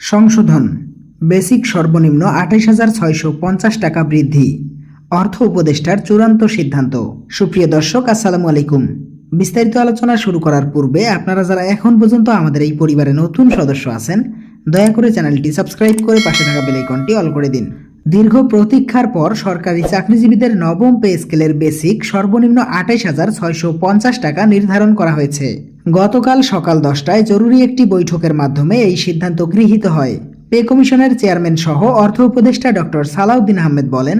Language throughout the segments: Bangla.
সংশোধন। বেসিক সর্বনিম্ন আঠাইশ হাজার ছয়শো পঞ্চাশ টাকা বৃদ্ধি। অর্থ উপদেষ্টার চূড়ান্ত সিদ্ধান্ত। সুপ্রিয় দর্শক, আসসালামু আলাইকুম। বিস্তারিত আলোচনা শুরু করার পূর্বে আপনারা যারা এখন পর্যন্ত আমাদের এই পরিবারে নতুন সদস্য আছেন, দয়া করে চ্যানেলটি সাবস্ক্রাইব করে পাশে থাকা বেলাইকনটি অল করে দিন। দীর্ঘ প্রতীক্ষার পর সরকারি চাকরিজীবীদের নবম পে স্কেলের বেসিক সর্বনিম্ন আঠাইশ হাজার ছয়শো পঞ্চাশ টাকা নির্ধারণ করা হয়েছে। গতকাল সকাল দশটায় জরুরি একটি বৈঠকের মাধ্যমে এই সিদ্ধান্ত গৃহীত হয়। পে কমিশনের চেয়ারম্যান সহ অর্থ উপদেষ্টা ডক্টর সালাউদ্দিন আহমেদ বলেন,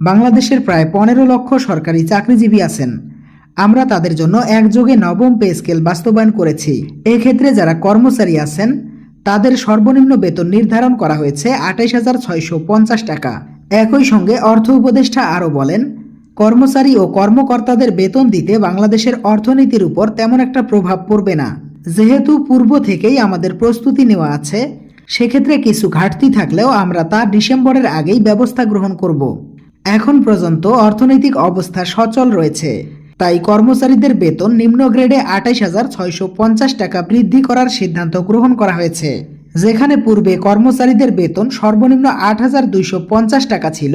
বাংলাদেশের প্রায় পনেরো লক্ষ সরকারি চাকরিজীবী আছেন। আমরা তাদের জন্য একযোগে নবম পে স্কেল বাস্তবায়ন করেছি। এক্ষেত্রে যারা কর্মচারী আছেন, তাদের সর্বনিম্ন বেতন নির্ধারণ করা হয়েছে আঠাইশ হাজার ছয়শো পঞ্চাশ টাকা। একই সঙ্গে অর্থ উপদেষ্টা আরও বলেন কর্মচারী ও কর্মকর্তাদের বেতন দিতে বাংলাদেশের অর্থনীতির উপর তেমন একটা প্রভাব পড়বে না। যেহেতু পূর্ব থেকেই আমাদের প্রস্তুতি নেওয়া আছে, সেক্ষেত্রে কিছু ঘাটতি থাকলেও আমরা তা ডিসেম্বরের আগেই ব্যবস্থা গ্রহণ করব। এখন পর্যন্ত অর্থনৈতিক অবস্থা সচল রয়েছে, তাই কর্মচারীদের বেতন নিম্ন গ্রেডে আঠাইশ হাজার ছয়শো পঞ্চাশ টাকা বৃদ্ধি করার সিদ্ধান্ত গ্রহণ করা হয়েছে, যেখানে পূর্বে কর্মচারীদের বেতন সর্বনিম্ন আট হাজার দুইশো পঞ্চাশ টাকা ছিল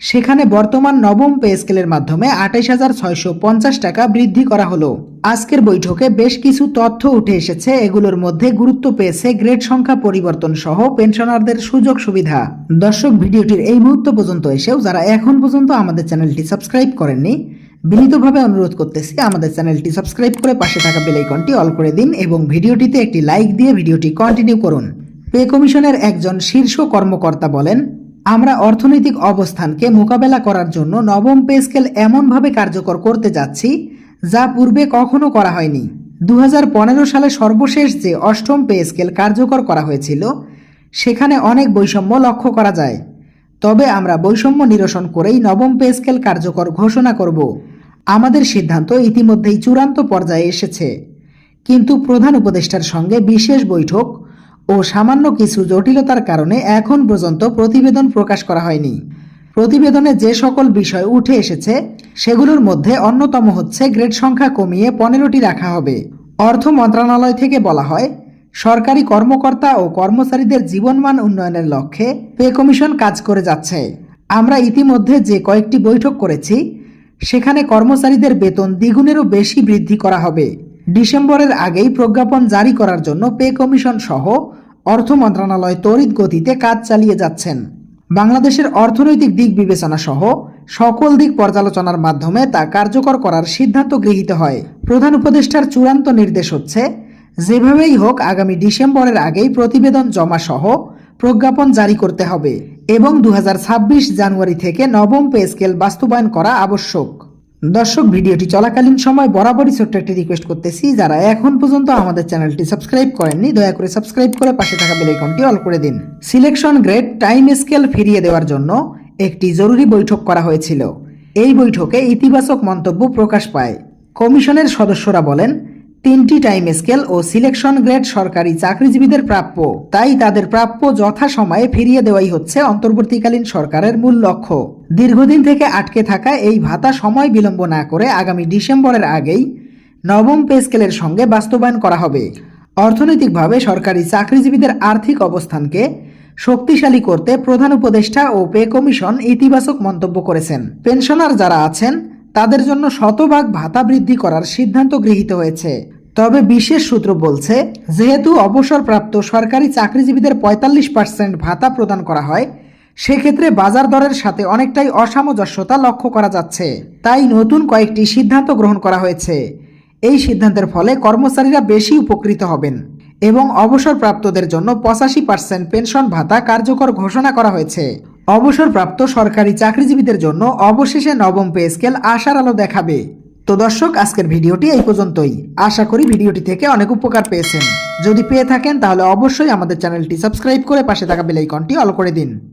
সেখানে বর্তমান নবম পে স্কেলের মাধ্যমে আঠাইশ হাজার ছয়শো পঞ্চাশ টাকা বৃদ্ধি করা হলো। আজকের বৈঠকে বেশ কিছু তথ্য উঠে এসেছে। এগুলোর মধ্যে গুরুত্ব পেয়েছে গ্রেড সংখ্যা পরিবর্তন সহ পেনশনারদের সুযোগ সুবিধা। দর্শক, ভিডিওটির এই মুহূর্ত পর্যন্ত এসেও যারা এখন পর্যন্ত আমাদের চ্যানেলটি সাবস্ক্রাইব করেননি, বিনীতভাবে অনুরোধ করতেছি আমাদের চ্যানেলটি সাবস্ক্রাইব করে পাশে থাকা বেলাইকনটি অল করে দিন এবং ভিডিওটিতে একটি লাইক দিয়ে ভিডিওটি কন্টিনিউ করুন। পে কমিশনের একজন শীর্ষ কর্মকর্তা বলেন আমরা অর্থনৈতিক অবস্থানকে মোকাবেলা করার জন্য নবম পে স্কেল এমনভাবে কার্যকর করতে যাচ্ছি, যা পূর্বে কখনো করা হয়নি। দু হাজার পনেরো সালে সর্বশেষ যে অষ্টম পে স্কেল কার্যকর করা হয়েছিল, সেখানে অনেক বৈষম্য লক্ষ্য করা যায়। তবে আমরা বৈষম্য নিরসন করেই নবম পে স্কেল কার্যকর ঘোষণা করব। আমাদের সিদ্ধান্ত ইতিমধ্যেই চূড়ান্ত পর্যায়ে এসেছে। কিন্তু প্রধান উপদেষ্টার সঙ্গে বিশেষ বৈঠক ও সামান্য কিছু জটিলতার কারণে এখন পর্যন্ত প্রতিবেদন প্রকাশ করা হয়নি। প্রতিবেদনে যে সকল বিষয় উঠে এসেছে, সেগুলোর মধ্যে অন্যতম হচ্ছে গ্রেড সংখ্যা কমিয়ে পনেরোটি রাখা হবে। অর্থ মন্ত্রণালয় থেকে বলা হয়, সরকারি কর্মকর্তা ও কর্মচারীদের জীবনমান উন্নয়নের লক্ষ্যে পে কমিশন কাজ করে যাচ্ছে। আমরা ইতিমধ্যে যে কয়েকটি বৈঠক করেছি, সেখানে কর্মচারীদের বেতন দ্বিগুণেরও বেশি বৃদ্ধি করা হবে। ডিসেম্বরের আগেই প্রজ্ঞাপন জারি করার জন্য পে কমিশন সহ অর্থ মন্ত্রণালয় তড়িৎ গতিতে কাজ চালিয়ে যাচ্ছেন। বাংলাদেশের অর্থনৈতিক দিক বিবেচনা সহ সকল দিক পর্যালোচনার মাধ্যমে তা কার্যকর করার সিদ্ধান্ত গৃহীত হয়। প্রধান উপদেষ্টার চূড়ান্ত নির্দেশ হচ্ছে, যেভাবেই হোক আগামী ডিসেম্বরের আগেই প্রতিবেদন জমা সহ প্রজ্ঞাপন জারি করতে হবে এবং দু হাজার ছাব্বিশ জানুয়ারি থেকে নবম পে স্কেল বাস্তবায়ন করা আবশ্যক। দর্শক, ভিডিওটি চলাকালীন সময় বরাবরই ছোট্ট একটি রিকোয়েস্ট করতেছি। যারা এখন পর্যন্ত আমাদের চ্যানেলটি সাবস্ক্রাইব করেননি, দয়া করে সাবস্ক্রাইব করে পাশে থাকা বেলাইকনটি অল করে দিন। সিলেকশন গ্রেড টাইম স্কেল ফিরিয়ে দেওয়ার জন্য একটি জরুরি বৈঠক করা হয়েছিল। এই বৈঠকে ইতিবাচক মন্তব্য প্রকাশ পায়। কমিশনের সদস্যরা বলেন তিনটি টাইম স্কেল ও সিলেকশন গ্রেড সরকারি চাকরিজীবীদের প্রাপ্য। তাই তাদের প্রাপ্য যথাসময়ে ফিরিয়ে দেওয়াই হচ্ছে অন্তর্বর্তীকালীন সরকারের মূল লক্ষ্য। দীর্ঘদিন থেকে আটকে থাকা এই ভাতা সময় বিলম্ব না করে আগামী ডিসেম্বরের আগেই নবম পে স্কেলের সঙ্গে বাস্তবায়ন করা হবে। অর্থনৈতিকভাবে সরকারি চাকরিজীবীদের আর্থিক অবস্থানকে শক্তিশালী করতে প্রধান উপদেষ্টা ও পে কমিশন ইতিবাচক মন্তব্য করেছেন। পেনশনার যারা আছেন, তাদের জন্য শতভাগ ভাতা বৃদ্ধি করার সিদ্ধান্ত গৃহীত হয়েছে। তবে বিশেষ সূত্র বলছে, যেহেতু অবসরপ্রাপ্ত সরকারি চাকরিজীবীদের পঁয়তাল্লিশ পার্সেন্ট ভাতা প্রদান করা হয়, সেক্ষেত্রে বাজার দরের সাথে অনেকটাই অসামঞ্জস্যতা লক্ষ্য করা যাচ্ছে। তাই নতুন কয়েকটি সিদ্ধান্ত গ্রহণ করা হয়েছে। এই সিদ্ধান্তের ফলে কর্মচারীরা বেশি উপকৃত হবেন এবং অবসরপ্রাপ্তদের জন্য পঁচাশি পার্সেন্ট পেনশন ভাতা কার্যকর ঘোষণা করা হয়েছে। অবসরপ্রাপ্ত সরকারি চাকরিজীবীদের জন্য অবশেষে নবম পে স্কেল আশার আলো দেখাবে। তো দর্শক, আজকের ভিডিওটি এই পর্যন্তই। আশা করি ভিডিওটি থেকে অনেক উপকার পেয়েছেন। যদি পেয়ে থাকেন, তাহলে অবশ্যই আমাদের চ্যানেলটি সাবস্ক্রাইব করে পাশে থাকা বেলাইকনটি অল করে দিন।